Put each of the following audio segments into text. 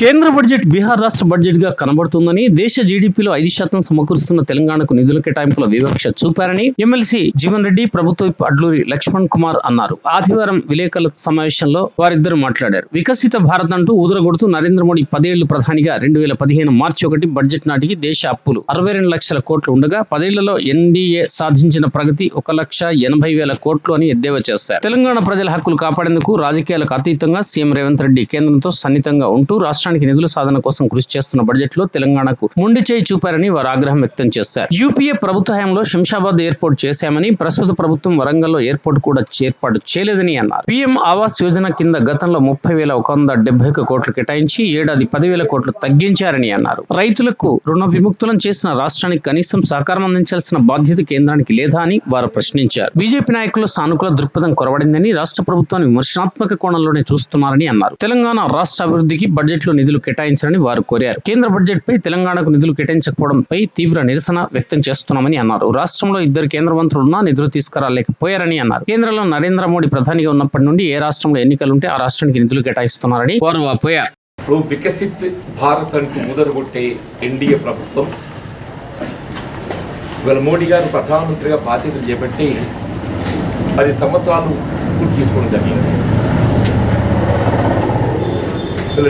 కేంద్ర బడ్జెట్ బీహార్ రాష్ట్ర బడ్జెట్గా కనబడుతుందని దేశ జీడీపీలో ఐదు శాతం సమకూరుస్తున్న తెలంగాణకు నిధుల కేటాయింపుల వివక్ష చూపారని ఎమ్మెల్సీ జీవన్ రెడ్డి ప్రభుత్వ అడ్లూరి లక్ష్మణ్ కుమార్ అన్నారు. ఆదివారం విలేకరుల సమావేశంలో వారిద్దరు మాట్లాడారు. వికసిత భారత్ అంటూ ఊదరగొడుతూ నరేంద్ర మోడీ పదేళ్ళు ప్రధానిగా రెండు వేల పదిహేను మార్చి ఒకటి బడ్జెట్ నాటికి దేశ అప్పులు అరవై రెండు లక్షల కోట్లు ఉండగా పదేళ్ళలో ఎన్డీఏ సాధించిన ప్రగతి ఒక లక్ష ఎనభై వేల కోట్లు అని ఎద్దేవా చేశారు. తెలంగాణ ప్రజల హక్కులు కాపాడేందుకు రాజకీయాలకు అతీతంగా సీఎం రేవంత్ రెడ్డి కేంద్రంతో సన్నిహితంగా ఉంటూ రాష్ట్రానికి నిధుల సాధన కోసం కృషి చేస్తున్న బడ్జెట్లో తెలంగాణకు ముండి చేయి చూపారని వారు ఆగ్రహం వ్యక్తం చేశారు. యూపీఏ ప్రభుత్వ హయాంలో శంషాబాద్ ఎయిర్పోర్ట్ చేశామని ప్రస్తుత ప్రభుత్వం వరంగల్లో ఎయిర్పోర్ట్ కూడా ఏర్పాటు చేయలేదని అన్నారు. పీఎం ఆవాస్ యోజన కింద గతంలో ముప్పై వేల ఒక వంద డెబ్బై ఒక కోట్లు కేటాయించి ఏడాది పదివేల కోట్లు తగ్గించారని అన్నారు. రైతులకు రుణ విముక్తులను చేసిన రాష్ట్రానికి కనీసం సహకారం అందించాల్సిన బాధ్యత కేంద్రానికి లేదా అని వారు ప్రశ్నించారు. బీజేపీ నాయకులు సానుకూల దృక్పథం కొరవడిందని రాష్ట్ర ప్రభుత్వాన్ని విమర్శనాత్మక కోణంలోనే చూస్తున్నారని అన్నారు. తెలంగాణ రాష్ట్ర అభివృద్ధికి బడ్జెట్లో నిధులు కేటాయించాలని వారు కోరారు. కేంద్ర బడ్జెట్ పై తెలంగాణకు నిధులు కేటాయించకపోవడంపై తీవ్ర నిరసన వ్యక్తం చేస్తున్నామని అన్నారు. రాష్ట్రంలో ఇద్దరు కేంద్ర మంత్రులున్నా నిధులు తీసుకురాలేకపోయారని అన్నారు. కేంద్రంలో నరేంద్ర మోడీ ప్రధానిగా ఉన్నప్పటి నుండి ఏ రాష్ట్రంలో ఎన్నికలుంటే ఆ రాష్ట్రానికి నిధులు కేటాయిస్తున్నారని వారు ఆపోయారు ఇప్పుడు వికసిత్ భారత్ అంటూ ముదరగొట్టే ఎన్డీఏ ప్రభుత్వం. ఇవాళ మోడీ గారు ప్రధానమంత్రిగా బాధ్యతలు చేపట్టి పది సంవత్సరాలు పూర్తి చేసుకోవడం జరిగింది.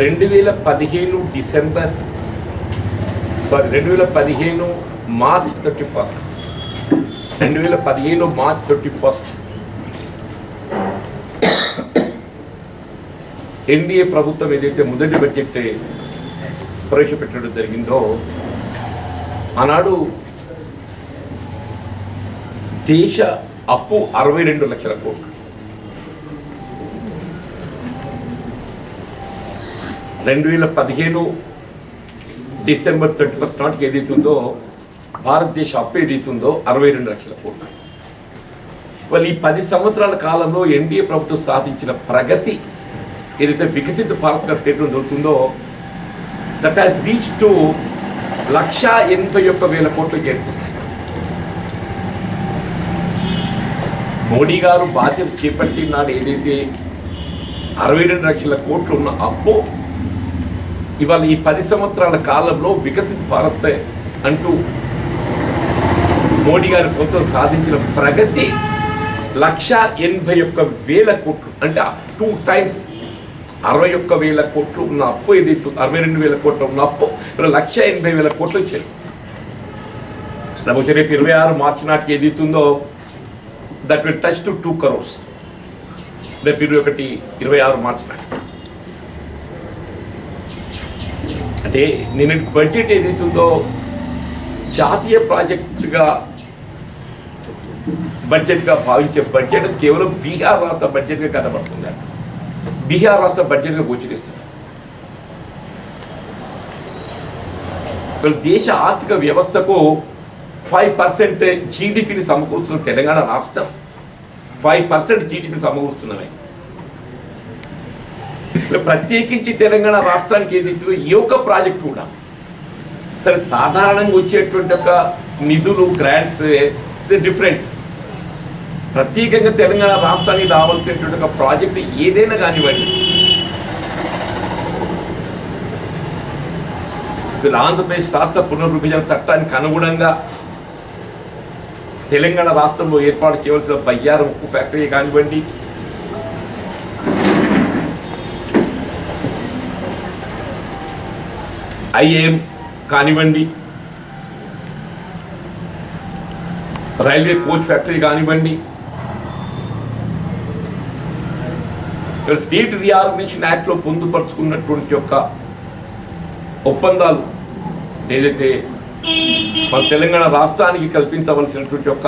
రెండు వేల పదిహేను డిసెంబర్ సారీ రెండు వేల పదిహేను మార్చ్ థర్టీ ఫస్ట్. రెండు వేల పదిహేను మార్చ్ థర్టీ ఫస్ట్. ఎన్డీఏ ప్రభుత్వం ఏదైతే మొదటి బడ్జెట్ ప్రవేశపెట్టడం జరిగిందో ఆనాడు దేశ అప్పు అరవై రెండు లక్షల కోట్లు. రెండు వేల పదిహేను డిసెంబర్ థర్టీ ఫస్ట్ నాటికి ఏదైతుందో భారతదేశ అప్పు ఏదైతుందో అరవై రెండు లక్షల కోట్లు. వాళ్ళు ఈ పది సంవత్సరాల కాలంలో ఎన్డీఏ ప్రభుత్వం సాధించిన ప్రగతి ఏదైతే వికసిత భారత్గా పేరు దొరుకుతుందో దట్ హ్యాస్ రీచ్ టు లక్ష ఎనభై ఒక్క వేల కోట్లు చేరుకుంది మోడీ గారు బాధ్యత చేపట్టిన నాడు ఏదైతే అరవై రెండు లక్షల కోట్లు ఉన్న అప్పు ఇవాళ ఈ పది సంవత్సరాల కాలంలో వికసిత భారత్ అంటూ మోడీ గారి ప్రభుత్వం సాధించిన ప్రగతి లక్ష ఎనభై ఒక్క వేల కోట్లు అంటే టూ టైమ్స్ అరవై ఒక్క వేల కోట్లు ఉన్న అప్పు ఏదైతే అరవై రెండు వేల కోట్లు ఉన్న అప్పు లక్ష ఎనభై వేల కోట్లు వచ్చారు బహుశా రేపు ఇరవై ఆరు మార్చి నాటికి ఏదైతుందో that will touch to two crores రేపు ఇరవై ఒకటి ఇరవై ఆరు మార్చి నాటికి. అంటే నేను బడ్జెట్ ఏదైతుందో జాతీయ ప్రాజెక్టుగా బడ్జెట్గా భావించే బడ్జెట్ కేవలం బీహార్ రాష్ట్ర బడ్జెట్గా కనబడుతుంది బీహార్ రాష్ట్ర బడ్జెట్గా గోచరిస్తుంది దేశ ఆర్థిక వ్యవస్థకు ఫైవ్ పర్సెంట్ జీడిపిని సమకూరుస్తున్న తెలంగాణ రాష్ట్రం. ఫైవ్ పర్సెంట్ జీడిపిని సమకూరుస్తున్నవి ప్రత్యేకించి తెలంగాణ రాష్ట్రానికి ఏది ఇచ్చిందో ఈ ఒక్క ప్రాజెక్ట్ కూడా. సరే సాధారణంగా వచ్చేటువంటి ఒక నిధులు గ్రాంట్స్ డిఫరెంట్ ప్రత్యేకంగా తెలంగాణ రాష్ట్రానికి రావాల్సినటువంటి ఒక ప్రాజెక్టు ఏదైనా కానివ్వండి. వీళ్ళు ఆంధ్రప్రదేశ్ రాష్ట్ర పునర్విభజన చట్టానికి అనుగుణంగా తెలంగాణ రాష్ట్రంలో ఏర్పాటు చేయవలసిన బయ్యారం ఉక్కు ఫ్యాక్టరీ కానివ్వండి ఐఏఎం కానివ్వండి రైల్వే కోచ్ ఫ్యాక్టరీ కానివ్వండి ఇక్కడ స్టేట్ రీఆర్గనైజేషన్ యాక్ట్లో పొందుపరుచుకున్నటువంటి యొక్క ఒప్పందాలు ఏదైతే మన తెలంగాణ రాష్ట్రానికి కల్పించవలసినటువంటి యొక్క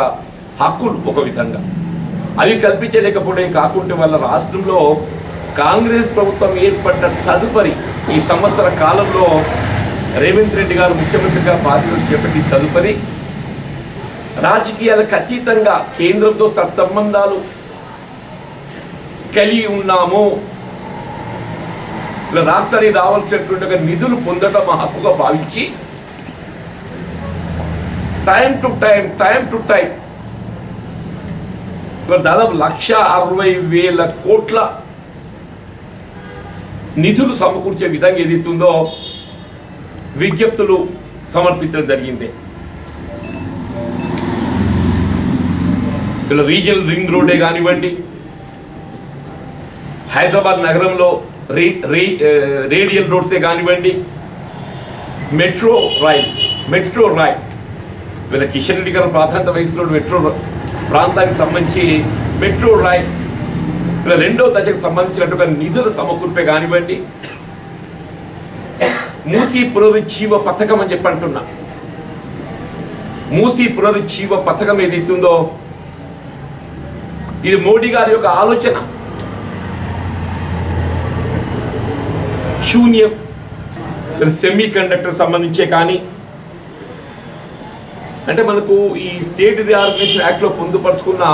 హక్కులు ఒక విధంగా. అవి కల్పించలేకపోవడం కాకుంటే వాళ్ళ రాష్ట్రంలో కాంగ్రెస్ ప్రభుత్వం ఏర్పడ్డ తదుపరి ఈ సంవత్సర కాలంలో రేవంత్ రెడ్డి గారు ముఖ్యమంత్రిగా బాధ్యతలు చేపట్టి తదుపరి రాజకీయాలకు అతీతంగా కేంద్రంతో సత్సంబంధాలు కలిగి ఉన్నాము. ఇలా రాష్ట్రానికి రావాల్సినటువంటి నిధులు పొందడం హక్కుగా భావించి time to time time to time దాదాపు లక్ష అరవై వేల కోట్ల నిధులు సమకూర్చే విధంగా ఏదైతుందో విజ్ఞప్తులు సమర్పించడం జరిగింది. ఇలా రీజనల్ రింగ్ రోడ్డే కానివ్వండి హైదరాబాద్ నగరంలో రే రే రేడియల్ రోడ్సే కానివ్వండి మెట్రో రైల్ మెట్రో రైల్ వీళ్ళ కిషన్ రెడ్డి గారు ప్రాధాన్యత వహిస్తున్న మెట్రో ప్రాంతానికి సంబంధించి మెట్రో రైల్ ఇలా రెండో దశకు సంబంధించినట్టుగా నిధుల సమకూర్పే కానివ్వండి మూసీ పునరుజ్జీవ పథకం అని చెప్పి అంటున్నా. మూసీ పునరుజ్జీవ పథకం ఏదైతుందో ఇది మోడీ గారి యొక్క ఆలోచన. శూన్యం సెమీ కండక్టర్ సంబంధించే కానీ అంటే మనకు ఈ స్టేట్ రిఆర్గనైజేషన్ యాక్ట్లో పొందుపరుచుకున్న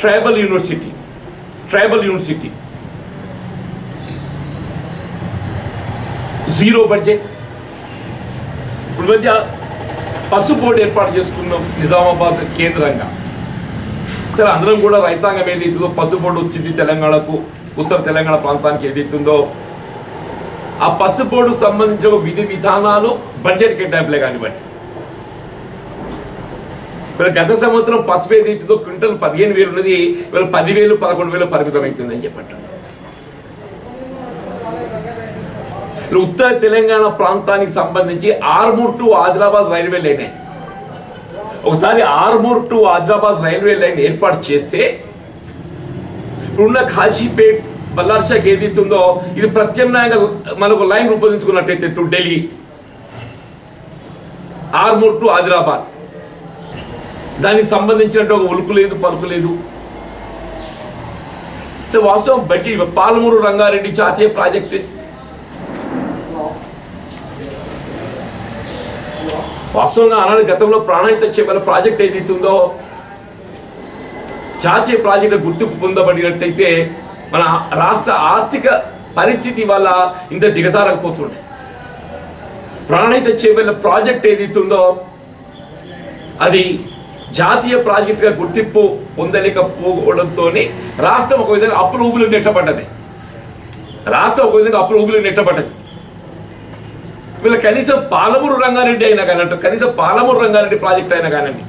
tribal university tribal university zero budget ఇప్పుడు మధ్య పసు బోర్డు ఏర్పాటు చేసుకున్నాం నిజామాబాద్ కేంద్రంగా. సరే అందరం కూడా రైతాంగం ఏదైతుందో పసు బోర్డు వచ్చింది తెలంగాణకు ఉత్తర తెలంగాణ ప్రాంతానికి ఏదైతుందో ఆ పసు బోర్డు సంబంధించిన విధి విధానాలు బడ్జెట్ కేటాయింపులే కానివ్వండి. ఇప్పుడు గత సంవత్సరం పసుపు ఏదైతుందో క్వింటల్ పదిహేను వేలు ఉన్నది ఇవాళ పదివేలు పదకొండు వేలు పరిమితం అవుతుందని చెప్పంటారు ఇప్పుడు ఉత్తర తెలంగాణ ప్రాంతానికి సంబంధించి Armoor to Adilabad railway line ఒకసారి Armoor to Adilabad railway line ఏర్పాటు చేస్తే ఇప్పుడున్న కాజీపేట్ బల్లార్షాక్ ఏదైతే ఉందో ఇది ప్రత్యామ్నాయంగా మనకు లైన్ రూపొందించుకున్నట్టయితే టు ఢిల్లీ. ఆర్మూర్ టు ఆదిలాబాద్. దానికి సంబంధించినట్టు ఒక ఉలుకు లేదు పలుకు లేదు. వాస్తవం బట్టి పాలమూరు రంగారెడ్డి జాతీయ ప్రాజెక్టు వాస్తవంగా ఆనాడు గతంలో ప్రాణాయిత చేపల ప్రాజెక్ట్ ఏదైతే ఉందో జాతీయ ప్రాజెక్టు గుర్తింపు పొందబడినట్టయితే మన రాష్ట్ర ఆర్థిక పరిస్థితి వల్ల ఇంత దిగజారకపోతుండే ప్రాణాయిత చేపల ప్రాజెక్ట్ ఏదైతే ఉందో అది జాతీయ ప్రాజెక్టుగా గుర్తింపు పొందలేకపోవడంతో రాష్ట్రం ఒక విధంగా అప్పుల ఊబులు నెట్టబడ్డది. రాష్ట్రం ఒక విధంగా అప్పుల ఊబులు నెట్టబడ్డది. వీళ్ళు కనీసం పాలమూరు రంగారెడ్డి అయినా కానీ కనీసం పాలమూరు రంగారెడ్డి ప్రాజెక్ట్ అయినా కానండి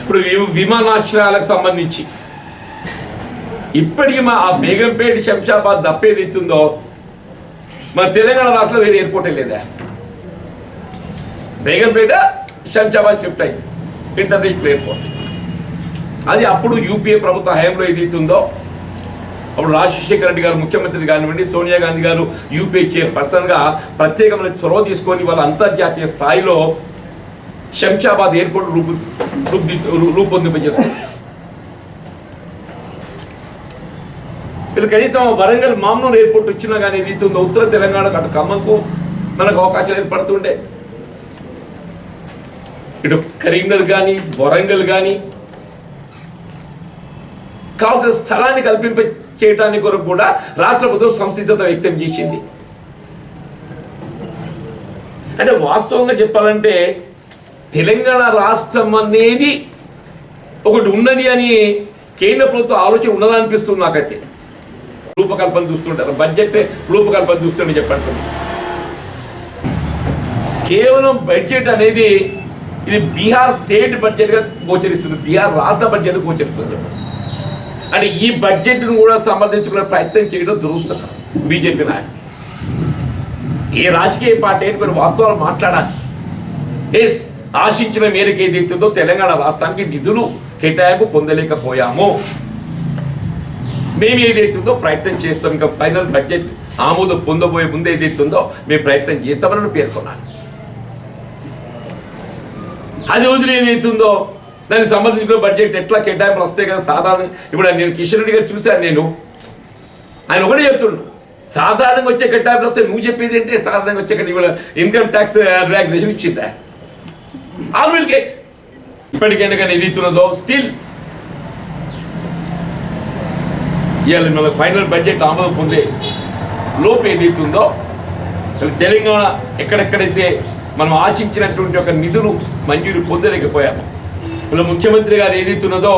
ఇప్పుడు విమానాశ్రయాలకు సంబంధించి ఇప్పటికీ మా ఆ బేగంపేట శంషాబాద్ దప్పేది ఎత్తుందో మన తెలంగాణ రాష్ట్రంలో వేరే ఎయిర్పోర్టే లేదా? బేగంపేట శంషాబాద్ షిఫ్ట్ అయింది. International airport. అది అప్పుడు యూపీఏ ప్రభుత్వ హయాంలో ఏదైతే ఉందో అప్పుడు రాజశేఖర రెడ్డి గారు ముఖ్యమంత్రి కానివ్వండి సోనియా గాంధీ గారు యూపీఏ చైర్పర్సన్గా ప్రత్యేకమైన చొరవ తీసుకొని వాళ్ళ అంతర్జాతీయ స్థాయిలో శంషాబాద్ ఎయిర్పోర్ట్ రూపు రూపు రూపొందింపజేసుకుంది. వీళ్ళు కనీసం వరంగల్ మామూలు ఎయిర్పోర్ట్ వచ్చినా కానీ ఏదైతే ఉందో ఉత్తర తెలంగాణకు అటు ఖమ్మంకు మనకు అవకాశాలు ఏర్పడుతుండే ఇటు కరీంనగర్ కానీ వరంగల్ కానీ కావాల్సిన స్థలాన్ని కల్పింప చేయడానికి కొరకు కూడా రాష్ట్ర ప్రభుత్వం సంసిద్ధత వ్యక్తం చేసింది. అంటే వాస్తవంగా చెప్పాలంటే తెలంగాణ రాష్ట్రం అనేది ఒకటి ఉన్నది అని కేంద్ర ప్రభుత్వం ఆలోచన ఉన్నదనిపిస్తుంది నాకైతే. రూపకల్పన చూస్తుంటారు. బడ్జెట్ రూపకల్పన చూస్తుంటే చెప్పండి. కేవలం బడ్జెట్ అనేది ఇది బీహార్ స్టేట్ బడ్జెట్గా గోచరిస్తుంది. బీహార్ రాష్ట్ర బడ్జెట్ గోచరిస్తుంది. చెప్పండి అంటే ఈ బడ్జెట్ను కూడా సమర్థించుకునే ప్రయత్నం చేయడం దురుస్తున్నారు. బీజేపీ నాయకులు. ఏ రాజకీయ పార్టీ అయినా కొన్ని వాస్తవాలు మాట్లాడాలి. ఎస్ ఆశించిన మేరకు ఏదైతుందో తెలంగాణ రాష్ట్రానికి నిధులు కేటాయింపు పొందలేకపోయాము. మేము ఏదైతుందో ప్రయత్నం చేస్తాం. ఇంకా ఫైనల్ బడ్జెట్ ఆమోదం పొందబోయే ముందు ఏదైతుందో మేము ప్రయత్నం చేస్తామని పేర్కొన్నాను అది వదిలి ఏదైతుందో దానికి సంబంధించిన బడ్జెట్ ఎట్లా కేటాయింపులు వస్తాయి కదా సాధారణ ఇప్పుడు నేను కిషన్ రెడ్డి గారు చూశాను నేను. ఆయన ఒకటే చెప్తుండు సాధారణంగా వచ్చే కేటాయింపులు వస్తే నువ్వు చెప్పేది ఏంటి? సాధారణంగా వచ్చే ఇవాళ ఇన్కమ్ ట్యాక్స్ రిలాక్సేషన్ ఇచ్చిందా? ఆల్ విల్ గెట్ ఇప్పటికైనా కానీ ఏది ఇస్తున్నదో స్టిల్ ఇవాళ మన ఫైనల్ బడ్జెట్ ఆమోదం పొందే లోపు ఏదైతుందో తెలంగాణ ఎక్కడెక్కడైతే మనం ఆశించినటువంటి ఒక నిధులు మంజూరు పొందలేకపోయాము ఇలా ముఖ్యమంత్రి గారు ఏదైతున్నదో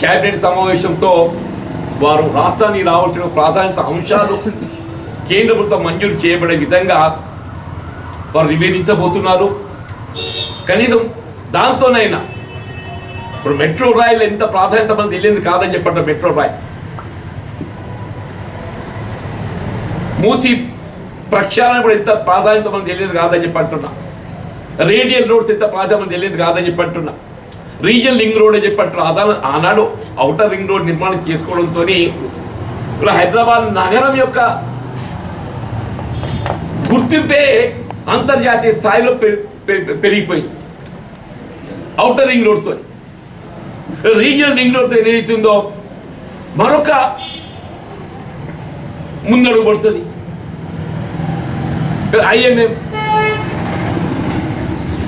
కేబినెట్ సమావేశంతో వారు రాష్ట్రానికి రావాల్సిన ప్రాధాన్యత అంశాలు కేంద్ర ప్రభుత్వం మంజూరు చేయబడే విధంగా వారు నివేదించబోతున్నారు. కనీసం దాంతోనైనా ఇప్పుడు మెట్రో రైలు ఎంత ప్రాధాన్యత మనకు తెలియదు కాదని చెప్పంటారు మెట్రో రైల్. మూసి ప్రక్షాళన కూడా ఎంత ప్రాధాన్యత మనకు తెలియదు కాదని చెప్పి రేడియల్ రోడ్స్ ఎంత ప్రాధాన్యం తెలియదు కాదని చెప్పి అంటున్నా. రీజనల్ రింగ్ రోడ్ అని చెప్పట్టు అంటున్నా. ఆనాడు అవుటర్ రింగ్ రోడ్ నిర్మాణం చేసుకోవడంతో ఇప్పుడు హైదరాబాద్ నగరం యొక్క గుర్తింపే అంతర్జాతీయ స్థాయిలో పె- పెరిగిపోయింది. అవుటర్ రింగ్ రోడ్తో రీజనల్ రింగ్ రోడ్తో ఏదైతుందో మరొక ముందడుగు పడుతుంది. ఐఎంఎం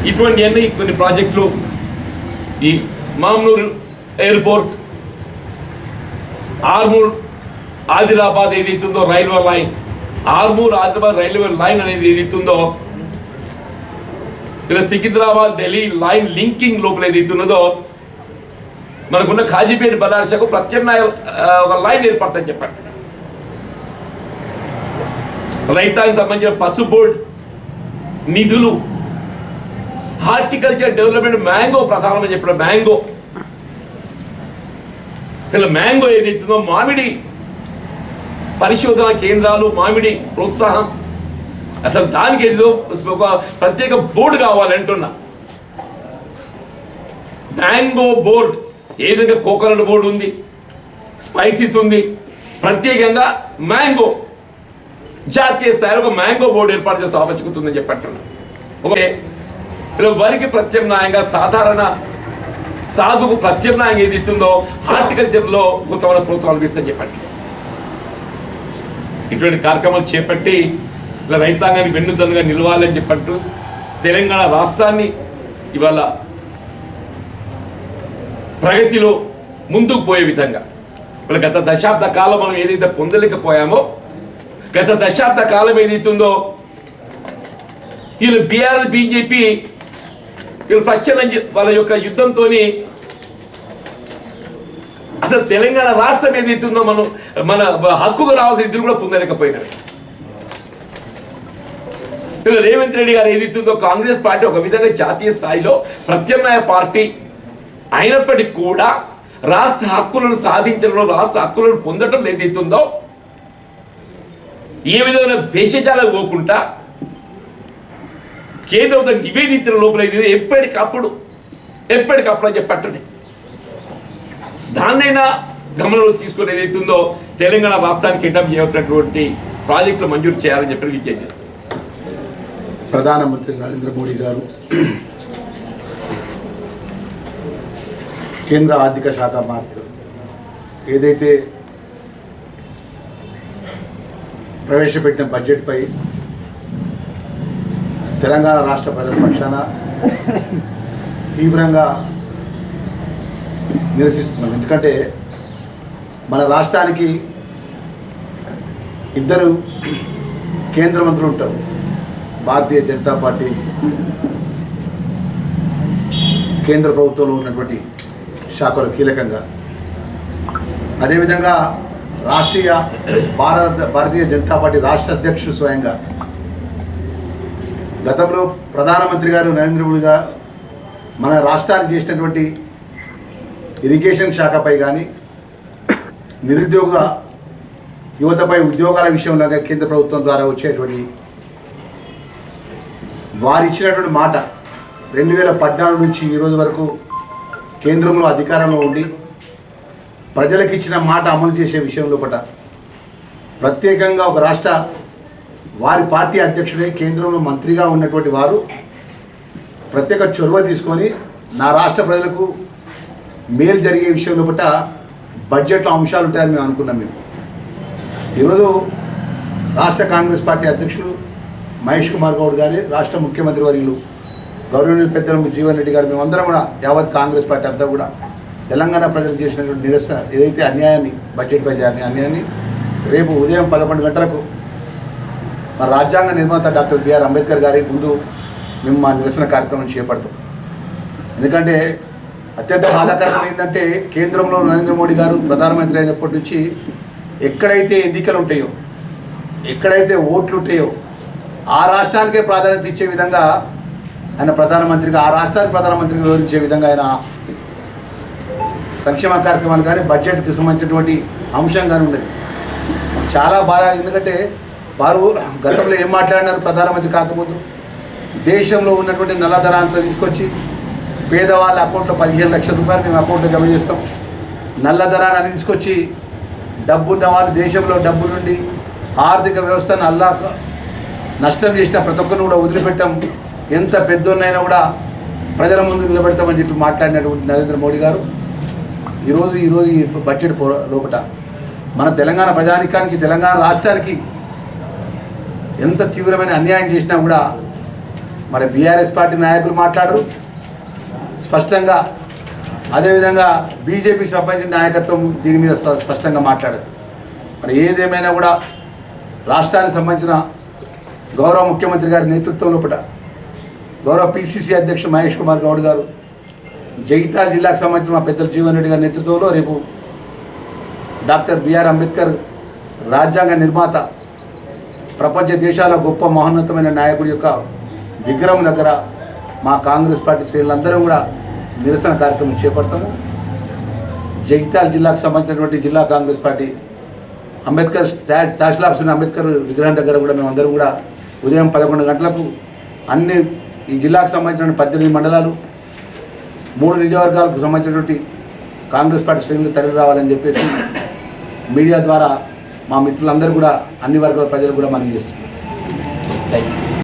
ఇటువంటి అన్ని కొన్ని ప్రాజెక్టులు ఈ మామ్నూరు ఎయిర్పోర్ట్ ఆర్మూర్ ఆదిలాబాద్ ఏదైతుందో railway line Armoor Adilabad railway line అనేది ఏదైతుందో ఇలా సికింద్రాబాద్ ఢిల్లీ లైన్ లింకింగ్ లోపల ఏదైతున్నదో మనకున్న కాజీపేట బలార్షకు ప్రత్యామ్నాయ ఒక లైన్ ఏర్పడతాని చెప్పండి. రైతానికి సంబంధించిన పసుపు బోర్డ్ నిధులు హార్టికల్చర్ డెవలప్మెంట్ మ్యాంగో ప్రధానమని చెప్పిన మ్యాంగో. ఇలా మ్యాంగో ఏదైతుందో మామిడి పరిశోధన కేంద్రాలు మామిడి ప్రోత్సాహం. అసలు దానికి ఏదో ఒక ప్రత్యేక బోర్డు కావాలంటున్నా మ్యాంగో బోర్డ్ ఏ విధంగా కోకోనట్ బోర్డు ఉంది స్పైసీస్ ఉంది ప్రత్యేకంగా మ్యాంగో జాతీయ స్థాయిలో ఒక మ్యాంగో బోర్డు ఏర్పాటు చేస్తే ఆవశ్యకత ఉందని చెప్పట్టున్నా ఓకే వరికి ప్రత్యామ్నాయంగా సాధారణ సాగుకు ప్రత్యామ్నాయంగా ఏది ఇస్తుందో హార్టికల్చర్లో కొంతమంది ప్రభుత్వం ఇస్తుందని చెప్పండి. ఇటువంటి కార్యక్రమాలు చేపట్టి ఇలా రైతాంగాన్ని వెన్నుదన్నుగా నిలవాలని చెప్పట్టు తెలంగాణ రాష్ట్రాన్ని ఇవాళ ప్రగతిలో ముందుకు పోయే విధంగా. ఇప్పుడు గత దశాబ్ద కాలం మనం ఏదైతే పొందలేకపోయామో గత దశాబ్ద కాలం ఏదైతుందో వీళ్ళు బీఆర్ బీజేపీ వీళ్ళు ప్రత్యన వాళ్ళ యొక్క యుద్ధంతో అసలు తెలంగాణ రాష్ట్రం ఏదైతుందో మనం మన హక్కుగా రావాల్సిన నిధులు కూడా పొందలేకపోయినవి. ఇలా రేవంత్ రెడ్డి గారు ఏదైతుందో కాంగ్రెస్ పార్టీ ఒక విధంగా జాతీయ స్థాయిలో ప్రత్యామ్నాయ పార్టీ అయినప్పటికీ కూడా రాష్ట్ర హక్కులను సాధించడంలో రాష్ట్ర హక్కులను పొందడం ఏదైతుందో ఏ విధమైన భేషజాలకు పోకుండా కేంద్రంతో నివేదించిన లోపల ఇది ఎప్పటికప్పుడు ఎప్పటికప్పుడు అని చెప్పట్టండి దాన్నైనా గమనంలో తీసుకొని ఏదైతుందో తెలంగాణ రాష్ట్రానికి కిడ్నాప్ చేయాల్సినటువంటి ప్రాజెక్టులు మంజూరు చేయాలని చెప్పి విజ్ఞప్తి ప్రధానమంత్రి నరేంద్ర మోడీ గారు కేంద్ర ఆర్థిక శాఖ మంత్రి ఏదైతే ప్రవేశపెట్టిన బడ్జెట్పై తెలంగాణ రాష్ట్ర ప్రజల పక్షాన తీవ్రంగా నిరసిస్తున్నాం. ఎందుకంటే మన రాష్ట్రానికి ఇద్దరు కేంద్ర మంత్రులు ఉంటారు. భారతీయ జనతా పార్టీ కేంద్ర ప్రభుత్వంలో ఉన్నటువంటి శాఖలు కీలకంగా. అదేవిధంగా రాష్ట్రీయ భారత భారతీయ జనతా పార్టీ రాష్ట్ర అధ్యక్షుడు స్వయంగా గతంలో ప్రధానమంత్రి గారు నరేంద్ర మోడీ గారు మన రాష్ట్రానికి చేసినటువంటి ఇరిగేషన్ శాఖపై కానీ నిరుద్యోగ యువతపై ఉద్యోగాల విషయంలో కేంద్ర ప్రభుత్వం ద్వారా వచ్చేటువంటి వారు ఇచ్చినటువంటి మాట రెండు వేల పద్నాలుగు నుంచి ఈరోజు వరకు కేంద్రంలో అధికారంలో ఉండి ప్రజలకు ఇచ్చిన మాట అమలు చేసే విషయంలో పట ప్రత్యేకంగా ఒక రాష్ట్ర వారి పార్టీ అధ్యక్షుడే కేంద్రంలో మంత్రిగా ఉన్నటువంటి వారు ప్రత్యేక చొరవ తీసుకొని నా రాష్ట్ర ప్రజలకు మేలు జరిగే విషయంలో బట్ట బడ్జెట్లో అంశాలు ఉంటాయని మేము అనుకున్నాం మేము. ఈరోజు రాష్ట్ర కాంగ్రెస్ పార్టీ అధ్యక్షులు మహేష్ కుమార్ గౌడ్ గారి రాష్ట్ర ముఖ్యమంత్రి వర్యులు గౌరవనీయులు పెద్దలు జీవన్ రెడ్డి గారు మేమందరం కూడా యావత్ కాంగ్రెస్ పార్టీ అంతా కూడా తెలంగాణ ప్రజలు చేసినటువంటి నిరసన ఏదైతే అన్యాయాన్ని బడ్జెట్ పై అన్యాయాన్ని రేపు ఉదయం పదకొండు గంటలకు మా రాజ్యాంగ నిర్మాత డాక్టర్ బిఆర్ అంబేద్కర్ గారి ముందు మేము మా నిరసన కార్యక్రమం చేపడతాం. ఎందుకంటే అత్యంత బాధాకరం ఏంటంటే కేంద్రంలో నరేంద్ర మోడీ గారు ప్రధానమంత్రి అయినప్పటి నుంచి ఎక్కడైతే ఎన్నికలు ఉంటాయో ఎక్కడైతే ఓట్లు ఉంటాయో ఆ రాష్ట్రానికే ప్రాధాన్యత ఇచ్చే విధంగా ఆయన ప్రధానమంత్రిగా ఆ రాష్ట్రానికి ప్రధానమంత్రిగా వివరించే విధంగా ఆయన సంక్షేమ కార్యక్రమాలు కానీ బడ్జెట్కి సంబంధించినటువంటి అంశం కానీ ఉండేది చాలా బాగా ఎందుకంటే వారు గతంలో ఏం మాట్లాడినారు? ప్రధానమంత్రి కాకముందు. దేశంలో ఉన్నటువంటి నల్లధర అంతా తీసుకొచ్చి పేదవాళ్ళ అకౌంట్లో పదిహేను లక్షల రూపాయలు మేము అకౌంట్లో జమ చేస్తాం. నల్లధరాన్ని తీసుకొచ్చి డబ్బున్న వాళ్ళు దేశంలో డబ్బు నుండి ఆర్థిక వ్యవస్థను అల్లా నష్టం చేసిన ప్రతి ఒక్కరిని కూడా వదిలిపెట్టాం. ఎంత పెద్దోన్నైనా కూడా ప్రజల ముందు నిలబెడతామని చెప్పి మాట్లాడినటువంటి నరేంద్ర మోడీ గారు. ఈరోజు ఈరోజు ఈ బడ్జెట్ పో లోపట. మన తెలంగాణ ప్రజానికానికి తెలంగాణ రాష్ట్రానికి ఎంత తీవ్రమైన అన్యాయం చేసినా కూడా మరి బీఆర్ఎస్ పార్టీ నాయకులు మాట్లాడరు. స్పష్టంగా అదేవిధంగా బీజేపీ సంబంధించిన నాయకత్వం దీని మీద స్ప- స్పష్టంగా మాట్లాడదు. మరి ఏదేమైనా కూడా రాష్ట్రానికి సంబంధించిన గౌరవ ముఖ్యమంత్రి గారి నేతృత్వం లోపల గౌరవ పిసిసి అధ్యక్షుడు మహేష్ కుమార్ గౌడ్ గారు జగిత్యాల జిల్లాకు సంబంధించిన మా పెద్దల జీవన్ రెడ్డి గారి నేతృత్వంలో రేపు డాక్టర్ బిఆర్ అంబేద్కర్ రాజ్యాంగ నిర్మాత ప్రపంచ దేశాల గొప్ప మహోన్నతమైన నాయకుడి యొక్క విగ్రహం దగ్గర మా కాంగ్రెస్ పార్టీ శ్రేణులందరూ కూడా నిరసన కార్యక్రమం చేపడతాము. జగిత్యాల జిల్లాకు సంబంధించినటువంటి జిల్లా కాంగ్రెస్ పార్టీ అంబేద్కర్ తా- తహసీల్ అంబేద్కర్ విగ్రహం దగ్గర కూడా మేము కూడా ఉదయం పదకొండు గంటలకు అన్ని ఈ జిల్లాకు సంబంధించిన పద్దెనిమిది మండలాలు మూడు నియోజకవర్గాలకు సంబంధించినటువంటి కాంగ్రెస్ పార్టీ శ్రేణులు తరలి రావాలని చెప్పేసి మీడియా ద్వారా మా మిత్రులందరూ కూడా అన్ని వర్గాల ప్రజలు కూడా మనం చేస్తున్నాం థ్యాంక్ యూ